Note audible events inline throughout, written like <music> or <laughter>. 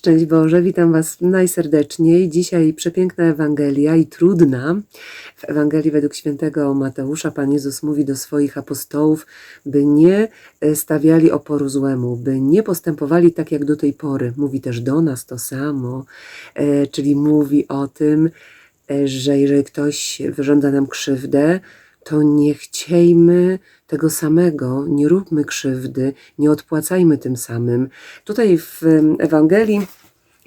Szczęść Boże, witam Was najserdeczniej. Dzisiaj przepiękna Ewangelia i trudna. W Ewangelii według świętego Mateusza Pan Jezus mówi do swoich apostołów, by nie e, stawiali oporu złemu, by nie postępowali tak jak do tej pory. Mówi też do nas to samo, e, czyli mówi o tym, e, że jeżeli ktoś wyrządza nam krzywdę, to nie chciejmy tego samego, nie róbmy krzywdy, nie odpłacajmy tym samym. Tutaj w Ewangelii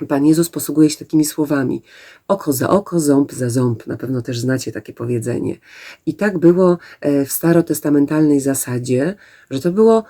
Pan Jezus posługuje się takimi słowami: oko za oko, ząb za ząb. Na pewno też znacie takie powiedzenie. I tak było e, w starotestamentalnej zasadzie, że to było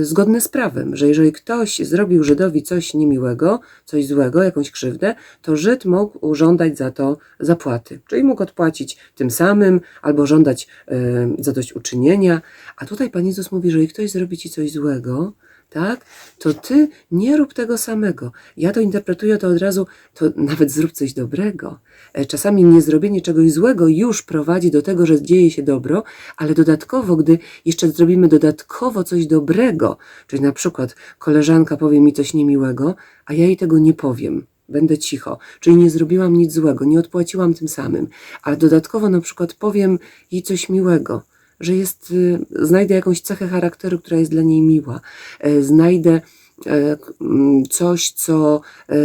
zgodne z prawem, że jeżeli ktoś zrobił Żydowi coś niemiłego, coś złego, jakąś krzywdę, to Żyd mógł żądać za to zapłaty. Czyli mógł odpłacić tym samym albo żądać e, zadośćuczynienia. A tutaj Pan Jezus mówi, że jeżeli ktoś zrobi ci coś złego, tak, to ty nie rób tego samego. Ja to interpretuję to od razu, to nawet zrób coś dobrego. E, Czasami niezrobienie czegoś złego już prowadzi do tego, że dzieje się dobro, ale dodatkowo, gdy jeszcze zrobimy dodatkowo coś dobrego, czyli na przykład koleżanka powie mi coś niemiłego, a ja jej tego nie powiem, będę cicho, czyli nie zrobiłam nic złego, nie odpłaciłam tym samym, ale dodatkowo na przykład powiem jej coś miłego, że jest, y, znajdę jakąś cechę charakteru, która jest dla niej miła, e, znajdę e, coś, co e,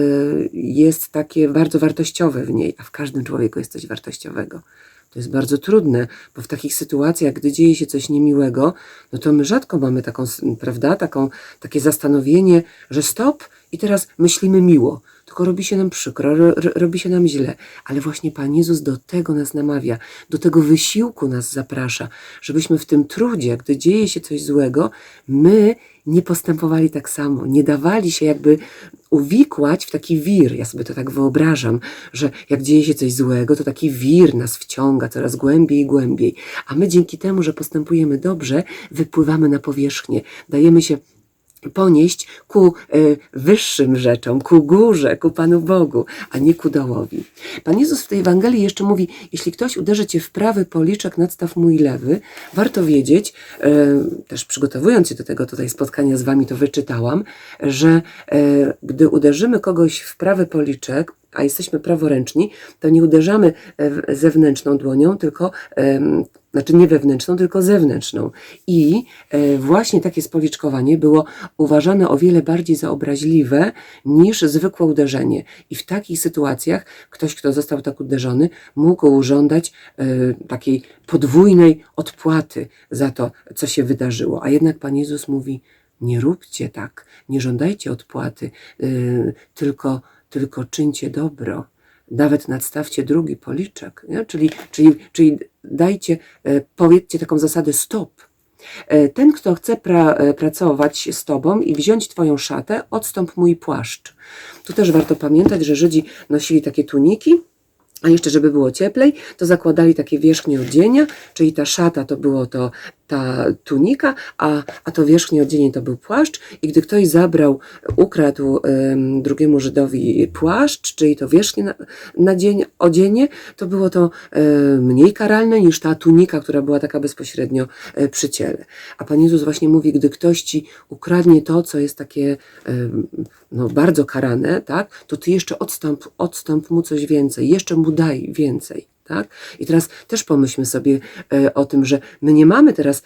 jest takie bardzo wartościowe w niej, a w każdym człowieku jest coś wartościowego. To jest bardzo trudne, bo w takich sytuacjach, gdy dzieje się coś niemiłego, no to my rzadko mamy taką, prawda, taką, takie zastanowienie, że stop i teraz myślimy miło. Tylko robi się nam przykro, ro, ro- robi się nam źle. Ale właśnie Pan Jezus do tego nas namawia, do tego wysiłku nas zaprasza, żebyśmy w tym trudzie, gdy dzieje się coś złego, my nie postępowali tak samo, nie dawali się jakby uwikłać w taki wir. Ja sobie to tak wyobrażam, że jak dzieje się coś złego, to taki wir nas wciąga coraz głębiej i głębiej. A my dzięki temu, że postępujemy dobrze, wypływamy na powierzchnię, dajemy się ponieść ku e, wyższym rzeczom, ku górze, ku Panu Bogu, a nie ku dołowi. Pan Jezus w tej Ewangelii jeszcze mówi, jeśli ktoś uderzy Cię w prawy policzek, nadstaw mój lewy, warto wiedzieć, e, też przygotowując się do tego tutaj spotkania z Wami, to wyczytałam, że e, gdy uderzymy kogoś w prawy policzek, a jesteśmy praworęczni, to nie uderzamy e, zewnętrzną dłonią, tylko znaczy nie wewnętrzną, tylko zewnętrzną. I e, właśnie takie spoliczkowanie było uważane o wiele bardziej za obraźliwe niż zwykłe uderzenie. I w takich sytuacjach ktoś, kto został tak uderzony, mógł żądać e, takiej podwójnej odpłaty za to, co się wydarzyło. A jednak Pan Jezus mówi, nie róbcie tak, nie żądajcie odpłaty, tylko, tylko czyńcie dobro nawet nadstawcie drugi policzek, nie? Czyli, czyli, czyli dajcie, e, powiedzcie taką zasadę stop. E, Ten, kto chce pra, e, pracować z tobą i wziąć twoją szatę, odstąp mój płaszcz. Tu też warto pamiętać, że Żydzi nosili takie tuniki, a jeszcze, żeby było cieplej, to zakładali takie wierzchnie odzienia, czyli ta szata to było to ta tunika, a, a to wierzchnie odzienie to był płaszcz. I gdy ktoś zabrał, ukradł em, drugiemu Żydowi płaszcz, czyli to wierzchnie na, nadzienie, odzienie, to było to e, mniej karalne niż ta tunika, która była taka bezpośrednio e, przy ciele. A Pan Jezus właśnie mówi, gdy ktoś ci ukradnie to, co jest takie em, no, bardzo karane, tak, to ty jeszcze odstąp, odstąp mu coś więcej, jeszcze mu daj więcej. Tak? I teraz też pomyślmy sobie e, o tym, że my nie mamy teraz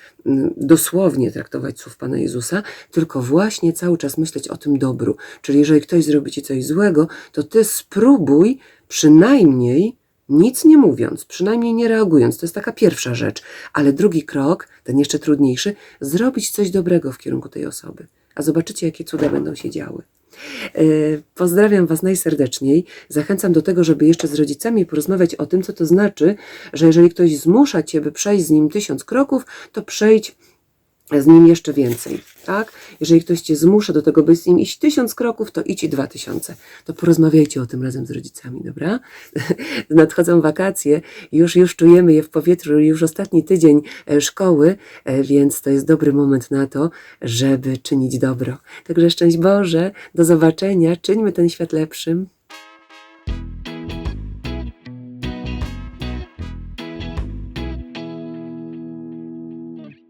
dosłownie traktować słów Pana Jezusa, tylko właśnie cały czas myśleć o tym dobru. Czyli jeżeli ktoś zrobi ci coś złego, to ty spróbuj przynajmniej nic nie mówiąc, przynajmniej nie reagując. To jest taka pierwsza rzecz. Ale drugi krok, ten jeszcze trudniejszy, zrobić coś dobrego w kierunku tej osoby. A zobaczycie, jakie cuda będą się działy. E, Pozdrawiam Was najserdeczniej. Zachęcam do tego, żeby jeszcze z rodzicami porozmawiać o tym, co to znaczy, że jeżeli ktoś zmusza Cię, by przejść z nim tysiąc kroków, to przejdź z nim jeszcze więcej, tak? Jeżeli ktoś Cię zmusza do tego, by z nim iść tysiąc kroków, to idź i dwa tysiące. To porozmawiajcie o tym razem z rodzicami, dobra? <laughs> Nadchodzą wakacje, już, już czujemy je w powietrzu, już ostatni tydzień e, szkoły, e, więc to jest dobry moment na to, żeby czynić dobro. Także szczęść Boże, do zobaczenia, czyńmy ten świat lepszym.